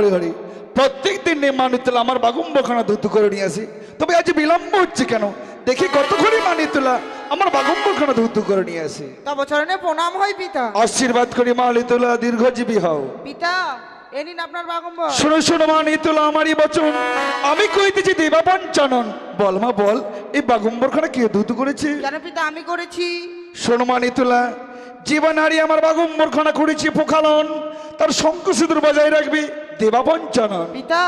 হরে হরে। প্রত্যেক দিন নিয়ে মানিতুলা আমার বাগুম্বখানা ধুতু করে নিয়ে আসি। তবে আজ বিলম্ব হচ্ছে কেন? দেখি কতক্ষণে মানিতুলা আমার বাগুম্বখানা ধুতু করে নিয়ে আসি। তব চরণে প্রণাম হয় পিতা। আশীর্বাদ করি মানিতুলা দীর্ঘজীবী হও। পিতা এ আপনার বাগম্বর। শোনো শোনো মানিতুলা আমারই বচন। আমি কইতেছি দেবা পঞ্চানন। বল মা বল এই বাগুম্বরখানা কে ধুতু করেছে? কেন পিতা আমি করেছি। শোনো মানিতুলা জীবনারী আমার বাগুম্বরখানা করেছি পোখালন। তার শঙ্খ সিঁদুর বজায় রাখবি। দেবা পঞ্চানন পিতা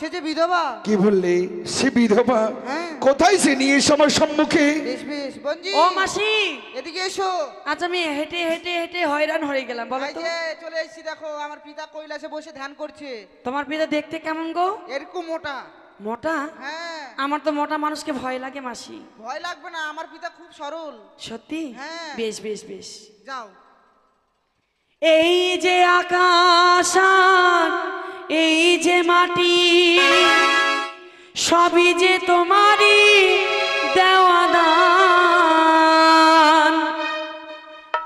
সে যে বিধবা। কি বললে? সে বিধবা? হ্যাঁ। কোথায় সে? নিয়ে এসে আমার সম্মুখে। বেশ বেশ। বঞ্জি ও মাসি। এদিকে এসো। আজ আমি হেঁটে হেঁটে হেঁটে হয়রান হয়ে গেলাম বলো এই তো। যে চলে এসেছি দেখো আমার পিতা কৈলাসে বসে ধ্যান করছে। তোমার পিতা দেখতে কেমন গো? এরকম মোটা। মোটা? হ্যাঁ। আমার তো মোটা মানুষকে ভয় লাগে মাসি। ভয় লাগবে না আমার পিতা খুব সরল। সত্যি? হ্যাঁ। বেশ বেশ বেশ। যাও। এই যে আকাশ এই যে মাটি, সবই যে তোমারই দেওয়া দান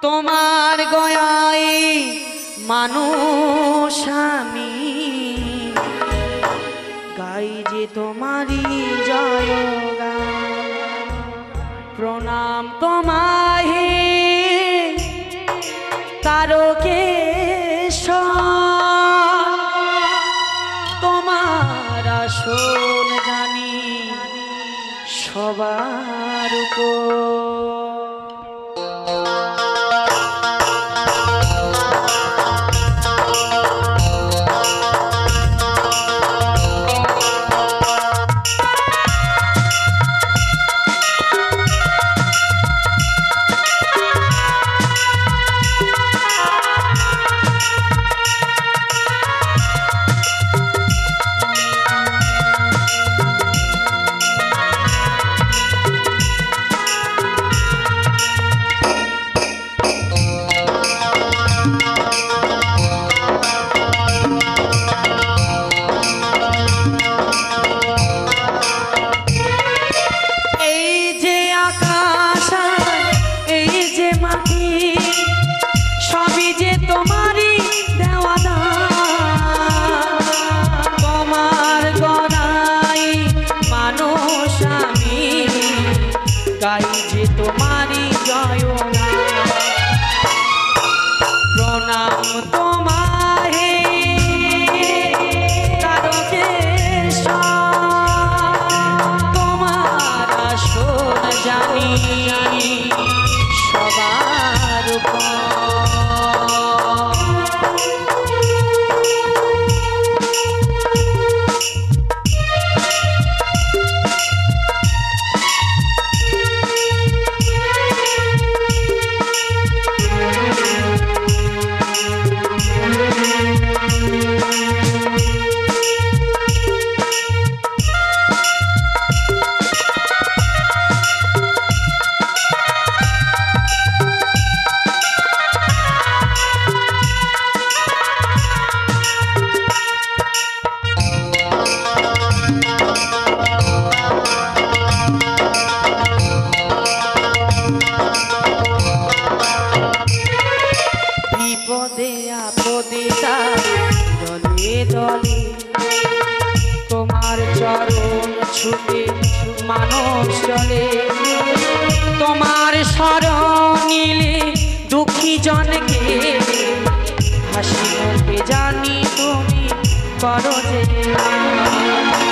তোমার গয়ায় মানুষ আমি, গাই যে তোমারই জয় প্রণাম প্রণাম তোমায় তারকে তোমার আসন জানি সবার উপর। যে তোমারই জয়। প্রণাম তোমাহে ছুটে মানব চলে। তোমার নিলে দুঃখী জনকে হাসি মুখে জানি তুমি করো যে।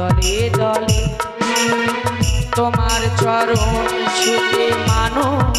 দলে দলে তোমার চরণ ছুটে মানুষ।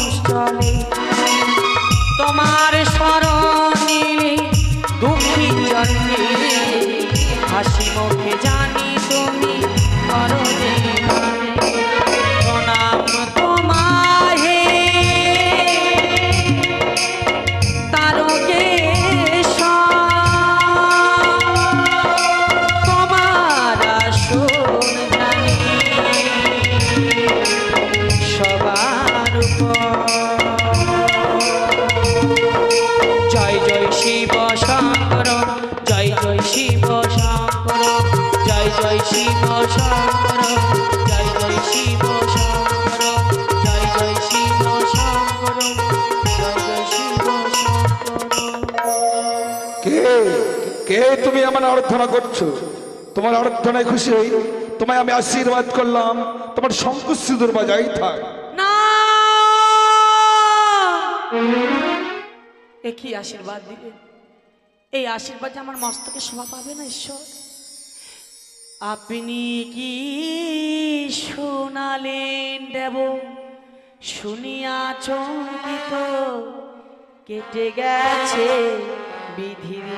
কে তুমি আমার আরাধনা করছ? তোমার আরাধনায় খুশি হই। তোমায় আমি আশীর্বাদ করলাম। তোমার শঙ্কুর সিঁদুর বাজাই থাক। না! এ আশীর্বাদ দিবে। এই আশীর্বাদে আমার মস্তকে শোভা পাবে না ঈশ্বর। আপনি কি শোনালেন দেব? শুনিয়া চমকিত কেটে গেছে। বিধির।